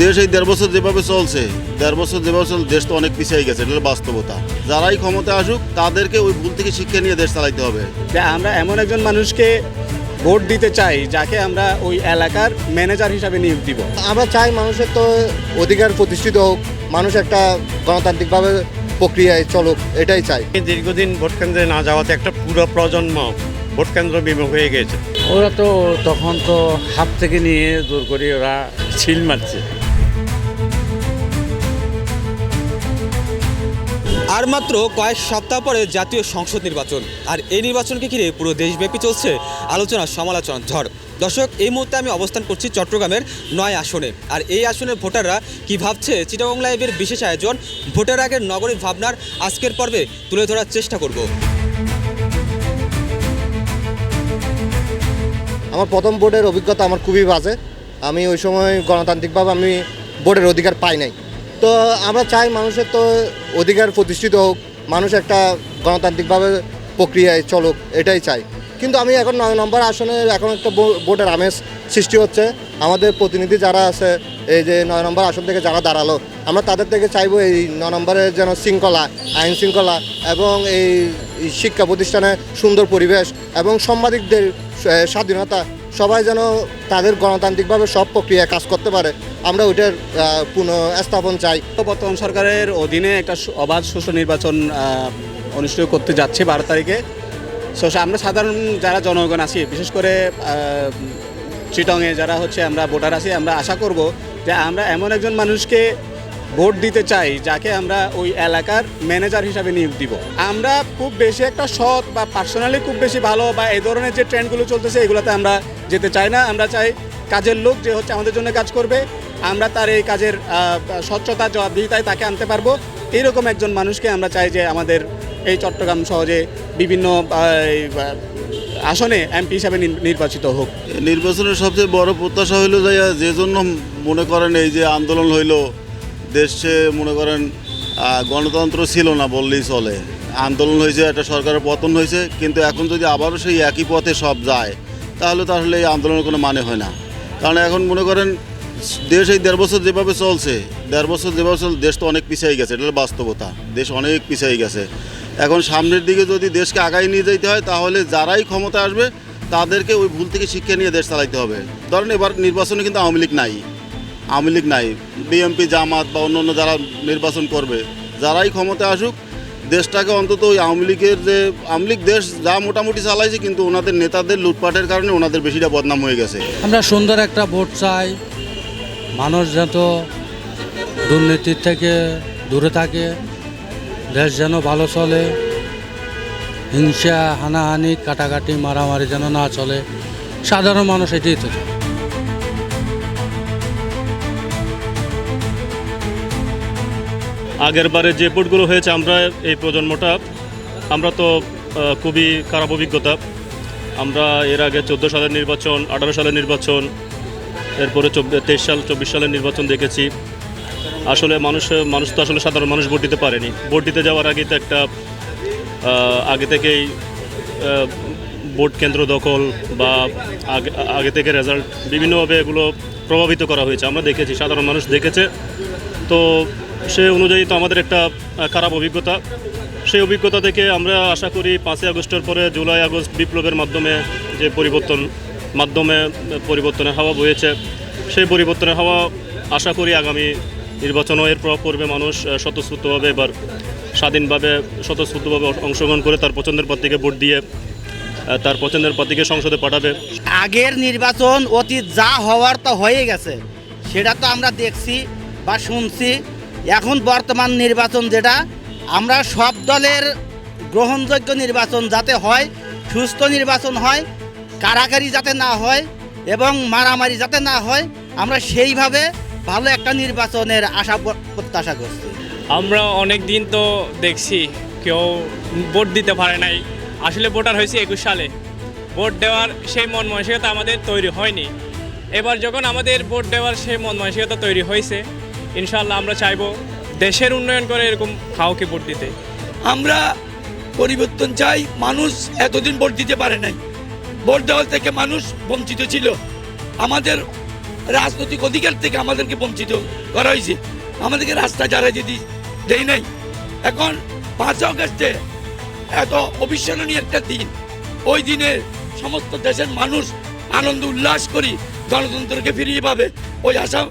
দেশ এই দেড় বছর যেভাবে চলছে দেড় বছর যেভাবে চলছে দেশ তো অনেক পিছিয়ে গেছে এটা বাস্তবতা। যারাই ক্ষমতা আসুক তাদেরকে ওই ভুল থেকে শিক্ষা নিয়ে দেশ চালাইতে হবে। যে আমরা এমন একজন মানুষকে ভোট দিতে চাই যাকে আমরা ওই এলাকার ম্যানেজার হিসাবে নিয়োগ দিব। আমরা চাই মানুষের তো অধিকার প্রতিষ্ঠিত হোক মানুষ একটা গণতান্ত্রিকভাবে প্রক্রিয়ায় চলুক এটাই চাই। দীর্ঘদিন ভোট কেন্দ্রে না যাওয়াতে একটা পুরো প্রজন্ম ভোট কেন্দ্র বিমুখ হয়ে গেছে। ওরা তো তখন তো হাত থেকে নিয়ে জোর করে ওরা ছিল মারছে। আর মাত্র কয়েক সপ্তাহ পরে জাতীয় সংসদ নির্বাচন। আর এই নির্বাচনকে ঘিরে পুরো দেশব্যাপী চলছে আলোচনা সমালোচনা ঝড়। দর্শক, এই মুহূর্তে আমি অবস্থান করছি চট্টগ্রামের নয় আসনে। আর এই আসনের ভোটাররা কি ভাবছে? চিটাগং লাইভের বিশেষ আয়োজন, ভোটার আগের নগরীর ভাবনার আজকের পর্বে তুলে ধরার চেষ্টা করব। আমার প্রথম ভোটের অভিজ্ঞতা আমার খুবই বাজে। আমি ওই সময় গণতান্ত্রিকভাবে আমি ভোটের অধিকার পাই নাই। তো আমরা চাই মানুষের তো অধিকার প্রতিষ্ঠিত হোক, মানুষ একটা গণতান্ত্রিকভাবে প্রক্রিয়ায় চলুক, এটাই চাই। কিন্তু আমি এখন নয় নম্বর আসনে এখন একটা ভোটের আমেজ সৃষ্টি হচ্ছে। আমাদের প্রতিনিধি যারা আছে, এই যে নয় নম্বর আসন থেকে যারা দাঁড়াল, আমরা তাদের থেকে চাইব এই নয় নম্বরের যেন শৃঙ্খলা, আইন শৃঙ্খলা এবং এই শিক্ষা প্রতিষ্ঠানে সুন্দর পরিবেশ এবং সাংবাদিকদের স্বাধীনতা, সবাই যেন তাদের গণতান্ত্রিকভাবে সব প্রক্রিয়ায় কাজ করতে পারে, আমরা ওইটার পুনঃস্থাপন চাই। বর্তমান সরকারের অধীনে একটা অবাধ সুষ্ঠু নির্বাচন অনুষ্ঠিত করতে যাচ্ছে বারো তারিখে। সো আমরা সাধারণ যারা জনগণ আছি, বিশেষ করে চিটংয়ে যারা হচ্ছে আমরা ভোটার আছি, আমরা আশা করব যে আমরা এমন একজন মানুষকে ভোট দিতে চাই, যাকে আমরা ওই এলাকার ম্যানেজার হিসাবে নিয়োগ দিব। আমরা খুব বেশি একটা সৎ বা পার্সোনালি খুব বেশি ভালো বা এই ধরনের যে ট্রেন্ডগুলো চলতেছে, এগুলোতে আমরা যেতে চাই না। আমরা চাই কাজের লোক যে হচ্ছে আমাদের জন্য কাজ করবে। আমরা তার এই কাজের স্বচ্ছতা, জবাবদিহিতায় তাকে আনতে পারব। এইরকম একজন মানুষকে আমরা চাই যে আমাদের এই চট্টগ্রাম শহরে বিভিন্ন আসনে এমপি হিসাবে নির- নির্বাচিত হোক। নির্বাচনের সবচেয়ে বড় প্রত্যাশা হইল যে জন্য মনে করেন এই যে আন্দোলন হইল দেশে মনে করেন গণতন্ত্র ছিল না বললেই চলে। আন্দোলন হয়েছে, একটা সরকারের পতন হয়েছে, কিন্তু এখন যদি আবারও সেই একই পথে সব যায়, তাহলে তাহলে এই আন্দোলনের কোনো মানে হয় না। কারণ এখন মনে করেন, দেশ এই দেড় বছর যেভাবে চলছে, দেড় বছর যেভাবে চলছে, দেশ তো অনেক পিছিয়ে গেছে, এটা বাস্তবতা। দেশ অনেক পিছিয়ে গেছে। এখন সামনের দিকে যদি দেশকে আগায় নিয়ে যেতে হয়, তাহলে যারাই ক্ষমতা আসবে, তাদেরকে ওই ভুল থেকে শিক্ষা নিয়ে দেশ চালাইতে হবে। ধরেন এবার নির্বাচনে কিন্তু আওয়ামী লীগ নাই। আওয়ামী লীগ নাই বিএমপি জামাত বা অন্য অন্য যারা নির্বাচন করবে, যারাই ক্ষমতা আসুক, দেশটাকে অন্তত ওই আওয়ামী লীগের যে, আওয়ামী লীগ দেশ যা মোটামুটি চালাইছে, কিন্তু ওনাদের নেতাদের লুটপাটের কারণে ওনাদের বেশিটা বদনাম হয়ে গেছে। আমরা সুন্দর একটা ভোট চাই, মানুষ যত দুর্নীতির থেকে দূরে থাকে, দেশ যেন ভালো চলে, হিংসা, হানাহানি, কাটাকাটি, মারামারি যেন না চলে, সাধারণ মানুষ এটাই তো আগের বারে যে ভোটগুলো হয়েছে, আমরা এই প্রজন্মটা, আমরা তো খুবই খারাপ অভিজ্ঞতা। আমরা এর আগে চোদ্দ সালের নির্বাচন, আঠারো সালের নির্বাচন, এরপরে তেইশ সাল, চব্বিশ সালের নির্বাচন দেখেছি। আসলে মানুষ মানুষ তো আসলে সাধারণ মানুষ, ভোট দিতে পারেনি। ভোট দিতে যাওয়ার আগে তো একটা আগে থেকেই ভোট কেন্দ্র দখল বা আগে আগে থেকে রেজাল্ট বিভিন্নভাবে এগুলো প্রভাবিত করা হয়েছে। আমরা দেখেছি, সাধারণ মানুষ দেখেছে। তো সে অনুযায়ী তো আমাদের একটা খারাপ অভিজ্ঞতা। সেই অভিজ্ঞতা থেকে আমরা আশা করি পাঁচই আগস্টের পরে জুলাই আগস্ট বিপ্লবের মাধ্যমে যে পরিবর্তন, মাধ্যমে পরিবর্তনের হাওয়া বয়েছে, সেই পরিবর্তনের হাওয়া আশা করি আগামী নির্বাচনও এর প্রভাব পড়বে। মানুষ স্বতঃস্ফূর্তভাবে এবার স্বাধীনভাবে, স্বতঃস্ফূর্তভাবে অংশগ্রহণ করে তার পছন্দের প্রার্থীকে ভোট দিয়ে তার পছন্দের প্রার্থীকে সংসদে পাঠাবে। আগের নির্বাচন অতীত যা হওয়ার তো হয়ে গেছে, সেটা তো আমরা দেখছি বা শুনছি। এখন বর্তমান নির্বাচন যেটা, আমরা সব দলের গ্রহণযোগ্য নির্বাচন যাতে হয়, সুস্থ নির্বাচন হয় কারাকারি যাতে না হয় এবং মারামারি যাতে না হয়, আমরা সেইভাবে ভালো একটা নির্বাচনের আশা প্রত্যাশা করছি। আমরা অনেক দিন তো দেখছি, কেউ ভোট দিতে পারে নাই। আসলে ভোটার হয়েছে একুশ সালে। ভোট দেওয়ার সেই মন মানসিকতা আমাদের তৈরি হয়নি। এবার যখন আমাদের ভোট দেওয়ার সেই মন মানসিকতা তৈরি হয়েছে ইনশাল্লাহ আমরা চাইব দেশের উন্নয়ন করে এরকম কাউকে ভোট দিতে। আমরা পরিবর্তন চাই, মানুষ এতদিন ভোট দিতে পারে নাই। ভোট দেওয়ার থেকে মানুষ বঞ্চিত ছিল। আমাদের রাজনৈতিক অধিকার থেকে আমাদেরকে বঞ্চিত করা হয়েছে। আমাদেরকে রাস্তা যারা যদি দেয় নাই। এখন পাঁচ অগস্টে এত অবিস্মরণীয় একটা দিন। ওই দিনে সমস্ত দেশের মানুষ আনন্দ উল্লাস করি গণতন্ত্রকে ফিরিয়ে পাবে। ওই আশা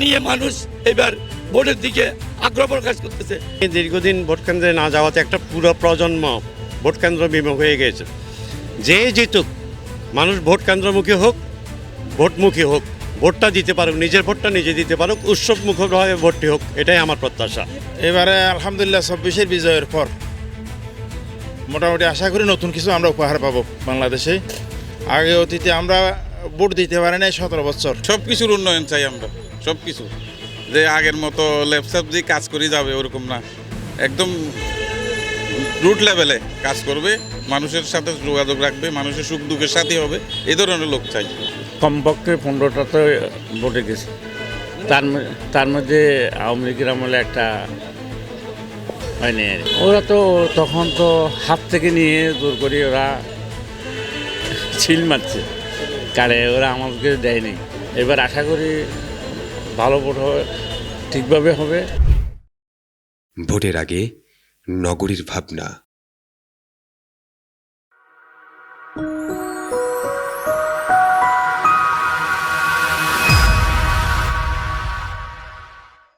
নিয়ে মানুষ এবার ভোটের দিকে আগ্রহ প্রকাশ করতেছে। দীর্ঘদিন ভোট কেন্দ্রে না যাওয়াতে একটা পুরো প্রজন্ম ভোট কেন্দ্র বিমুখ হয়ে গেছে যে জিতুক মানুষ ভোট কেন্দ্রমুখী হোক ভোটমুখী হোক ভোটটা দিতে পারুক নিজের ভোটটা নিজে দিতে পারুক উৎসবমুখভাবে ভোটটি হোক এটাই আমার প্রত্যাশা। এবারে আলহামদুলিল্লাহ চব্বিশের বিজয়ের পর মোটামুটি আশা করি নতুন কিছু আমরা উপহার পাবো বাংলাদেশে। আগে অতীতে আমরা ভোট দিতে পারি নাই সতেরো বছর। সব কিছুর উন্নয়ন চাই আমরা। সব কিছু যে আগের মতো ল্যাপটপ দিয়ে কাজ করে যাবে, ওরকম না। একদম রুট লেভেলে কাজ করবে, মানুষের সাথে যোগাযোগ রাখবে, মানুষের সুখ দুঃখের সাথে হবে এই ধরনের লোক চাই। কমপক্ষে পনেরোটা তো ভোটে গেছে। তার তার মধ্যে আওয়ামী লীগের আমলে একটা হয়নি। ওরা তো তখন তো হাত থেকে নিয়ে জোর করে ওরা ছিল মারছে। কারে ওরা আমাদেরকে দেয়নি। এবার আশা করি ভালো ভোট হবে ঠিকভাবে হবে। ভোটের আগে নগরীর ভাবনা।